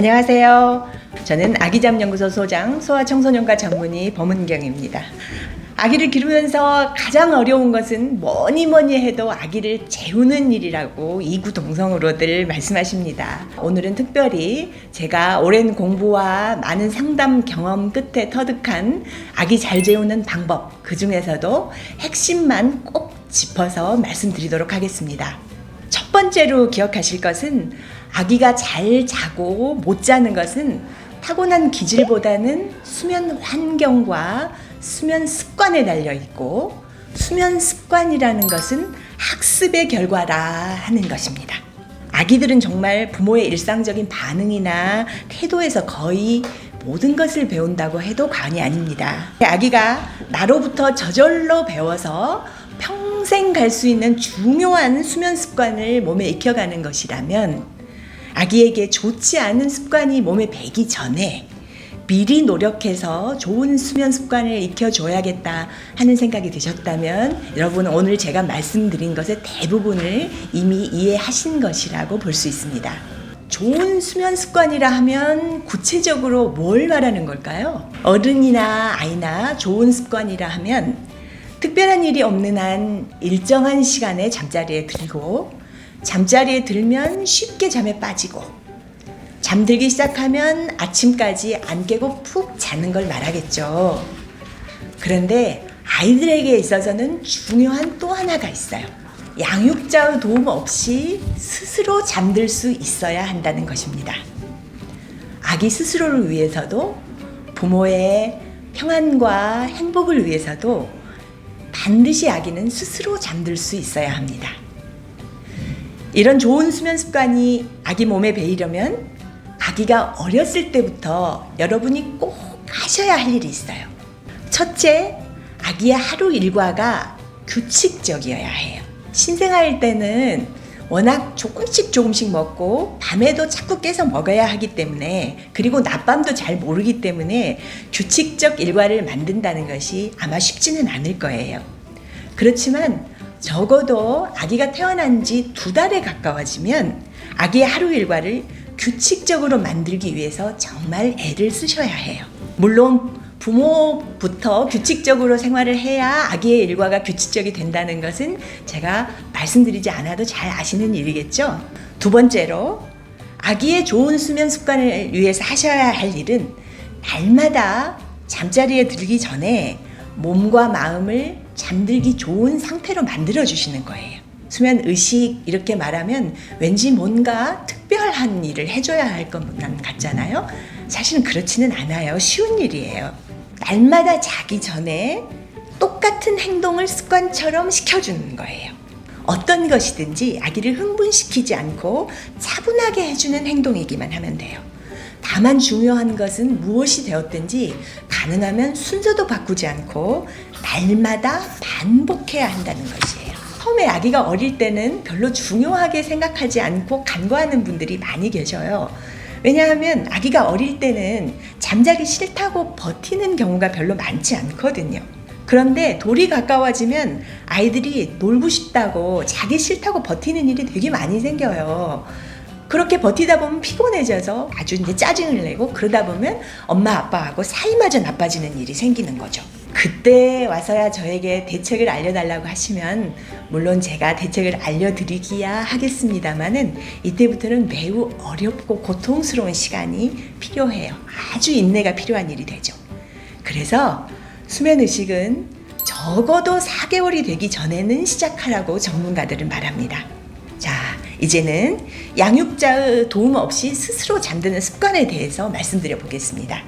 안녕하세요. 저는 아기잠연구소 소장 소아청소년과 전문의 범은경입니다. 아기를 기르면서 가장 어려운 것은 뭐니 뭐니 해도 아기를 재우는 일이라고 이구동성으로들 말씀하십니다. 오늘은 특별히 제가 오랜 공부와 많은 상담 경험 끝에 터득한 아기 잘 재우는 방법, 그 중에서도 핵심만 꼭 짚어서 말씀드리도록 하겠습니다. 첫 번째로 기억하실 것은 아기가 잘 자고 못 자는 것은 타고난 기질보다는 수면 환경과 수면 습관에 달려 있고 수면 습관이라는 것은 학습의 결과라 하는 것입니다. 아기들은 정말 부모의 일상적인 반응이나 태도에서 거의 모든 것을 배운다고 해도 과언이 아닙니다. 아기가 나로부터 저절로 배워서 평생 갈 수 있는 중요한 수면 습관을 몸에 익혀가는 것이라면 아기에게 좋지 않은 습관이 몸에 배기 전에 미리 노력해서 좋은 수면 습관을 익혀줘야겠다 하는 생각이 드셨다면 여러분 오늘 제가 말씀드린 것의 대부분을 이미 이해하신 것이라고 볼 수 있습니다. 좋은 수면 습관이라 하면 구체적으로 뭘 말하는 걸까요? 어른이나 아이나 좋은 습관이라 하면 특별한 일이 없는 한 일정한 시간에 잠자리에 들고 잠자리에 들면 쉽게 잠에 빠지고 잠들기 시작하면 아침까지 안 깨고 푹 자는 걸 말하겠죠. 그런데 아이들에게 있어서는 중요한 또 하나가 있어요. 양육자의 도움 없이 스스로 잠들 수 있어야 한다는 것입니다. 아기 스스로를 위해서도 부모의 평안과 행복을 위해서도 반드시 아기는 스스로 잠들 수 있어야 합니다. 이런 좋은 수면 습관이 아기 몸에 배이려면 아기가 어렸을 때부터 여러분이 꼭 하셔야 할 일이 있어요. 첫째, 아기의 하루 일과가 규칙적이어야 해요. 신생아일 때는 워낙 조금씩 조금씩 먹고 밤에도 자꾸 깨서 먹어야 하기 때문에 그리고 낮밤도 잘 모르기 때문에 규칙적 일과를 만든다는 것이 아마 쉽지는 않을 거예요. 그렇지만 적어도 아기가 태어난 지 두 달에 가까워지면 아기의 하루 일과를 규칙적으로 만들기 위해서 정말 애를 쓰셔야 해요. 물론 부모부터 규칙적으로 생활을 해야 아기의 일과가 규칙적이 된다는 것은 제가 말씀드리지 않아도 잘 아시는 일이겠죠. 두 번째로 아기의 좋은 수면 습관을 위해서 하셔야 할 일은 날마다 잠자리에 들기 전에 몸과 마음을 잠들기 좋은 상태로 만들어 주시는 거예요. 수면 의식 이렇게 말하면 왠지 뭔가 특별한 일을 해줘야 할 것만 같잖아요. 사실은 그렇지는 않아요. 쉬운 일이에요. 날마다 자기 전에 똑같은 행동을 습관처럼 시켜주는 거예요. 어떤 것이든지 아기를 흥분시키지 않고 차분하게 해주는 행동이기만 하면 돼요. 다만 중요한 것은 무엇이 되었든지 가능하면 순서도 바꾸지 않고 날마다 반복해야 한다는 것이에요. 처음에 아기가 어릴 때는 별로 중요하게 생각하지 않고 간과하는 분들이 많이 계셔요. 왜냐하면 아기가 어릴 때는 잠자기 싫다고 버티는 경우가 별로 많지 않거든요. 그런데 돌이 가까워지면 아이들이 놀고 싶다고 자기 싫다고 버티는 일이 되게 많이 생겨요. 그렇게 버티다 보면 피곤해져서 아주 이제 짜증을 내고 그러다 보면 엄마 아빠하고 사이마저 나빠지는 일이 생기는 거죠. 그때 와서야 저에게 대책을 알려달라고 하시면 물론 제가 대책을 알려드리기야 하겠습니다만은 이때부터는 매우 어렵고 고통스러운 시간이 필요해요. 아주 인내가 필요한 일이 되죠. 그래서 수면 의식은 적어도 4개월이 되기 전에는 시작하라고 전문가들은 말합니다. 자, 이제는 양육자의 도움 없이 스스로 잠드는 습관에 대해서 말씀드려 보겠습니다.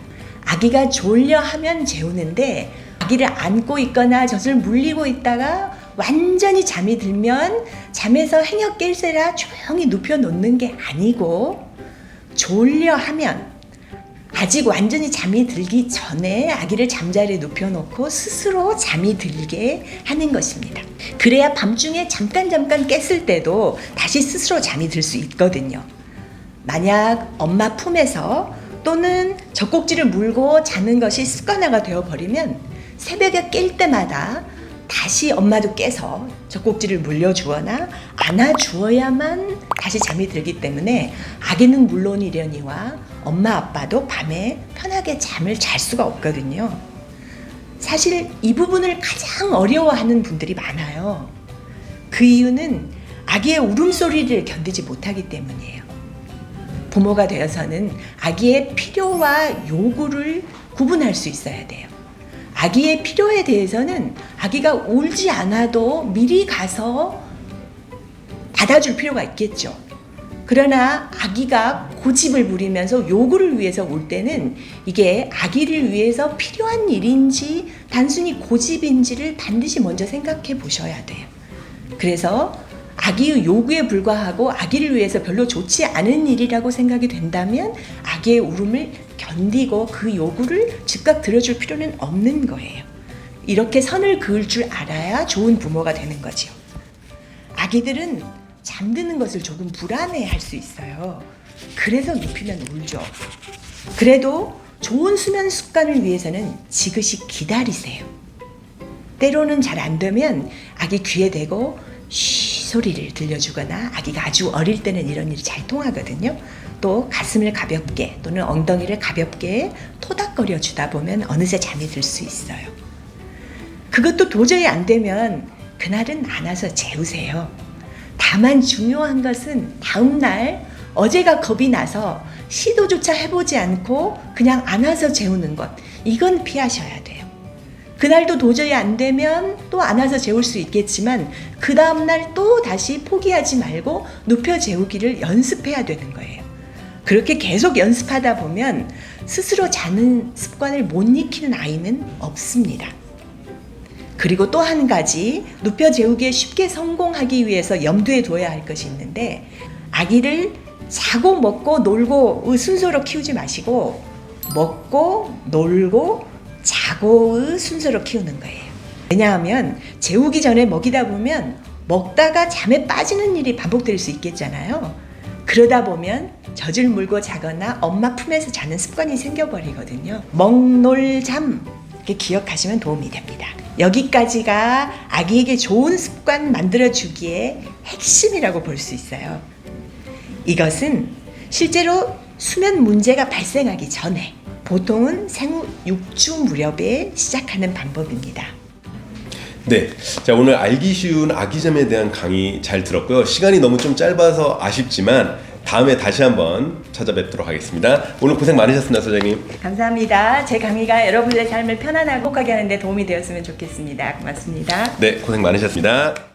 아기가 졸려 하면 재우는데 아기를 안고 있거나 젖을 물리고 있다가 완전히 잠이 들면 잠에서 행여 깰세라 조용히 눕혀 놓는 게 아니고 졸려 하면 아직 완전히 잠이 들기 전에 아기를 잠자리에 눕혀놓고 스스로 잠이 들게 하는 것입니다. 그래야 밤중에 잠깐 잠깐 깼을 때도 다시 스스로 잠이 들 수 있거든요. 만약 엄마 품에서 또는 젖꼭지를 물고 자는 것이 습관화가 되어버리면 새벽에 깰 때마다 다시 엄마도 깨서 젖꼭지를 물려주거나 안아주어야만 다시 잠이 들기 때문에 아기는 물론이려니와 엄마 아빠도 밤에 편하게 잠을 잘 수가 없거든요. 사실 이 부분을 가장 어려워하는 분들이 많아요. 그 이유는 아기의 울음소리를 견디지 못하기 때문이에요. 부모가 되어서는 아기의 필요와 요구를 구분할 수 있어야 돼요. 아기의 필요에 대해서는 아기가 울지 않아도 미리 가서 받아줄 필요가 있겠죠. 그러나 아기가 고집을 부리면서 요구를 위해서 올 때는 이게 아기를 위해서 필요한 일인지 단순히 고집인지를 반드시 먼저 생각해 보셔야 돼요. 그래서 아기의 요구에 불과하고 아기를 위해서 별로 좋지 않은 일이라고 생각이 된다면 아기의 울음을 견디고 그 요구를 즉각 들어줄 필요는 없는 거예요. 이렇게 선을 그을 줄 알아야 좋은 부모가 되는 거죠. 아기들은 잠드는 것을 조금 불안해 할 수 있어요. 그래서 눕히면 울죠. 그래도 좋은 수면 습관을 위해서는 지그시 기다리세요. 때로는 잘 안 되면 아기 귀에 대고 쉬 소리를 들려주거나 아기가 아주 어릴 때는 이런 일이 잘 통하거든요. 또 가슴을 가볍게 또는 엉덩이를 가볍게 토닥거려 주다 보면 어느새 잠이 들 수 있어요. 그것도 도저히 안 되면 그날은 안아서 재우세요. 다만 중요한 것은 다음날 어제가 겁이 나서 시도조차 해보지 않고 그냥 안아서 재우는 것. 이건 피하셔야 돼요. 그날도 도저히 안 되면 또 안아서 재울 수 있겠지만 그 다음날 또 다시 포기하지 말고 눕혀 재우기를 연습해야 되는 거예요. 그렇게 계속 연습하다 보면 스스로 자는 습관을 못 익히는 아이는 없습니다. 그리고 또 한 가지 눕혀 재우기에 쉽게 성공하기 위해서 염두에 둬야 할 것이 있는데 아기를 자고 먹고 놀고의 순서로 키우지 마시고 먹고 놀고 자고의 순서로 키우는 거예요. 왜냐하면 재우기 전에 먹이다 보면 먹다가 잠에 빠지는 일이 반복될 수 있겠잖아요. 그러다 보면 젖을 물고 자거나 엄마 품에서 자는 습관이 생겨버리거든요. 먹놀잠 이렇게 기억하시면 도움이 됩니다. 여기까지가 아기에게 좋은 습관 만들어주기에 핵심이라고 볼 수 있어요. 이것은 실제로 수면 문제가 발생하기 전에 보통은 생후 6주 무렵에 시작하는 방법입니다. 네. 자, 오늘 알기 쉬운 아기잠에 대한 강의 잘 들었고요. 시간이 너무 좀 짧아서 아쉽지만 다음에 다시 한번 찾아뵙도록 하겠습니다. 오늘 고생 많으셨습니다, 소장님. 감사합니다. 제 강의가 여러분의 삶을 편안하고 행복하게 하는 데 도움이 되었으면 좋겠습니다. 고맙습니다. 네, 고생 많으셨습니다.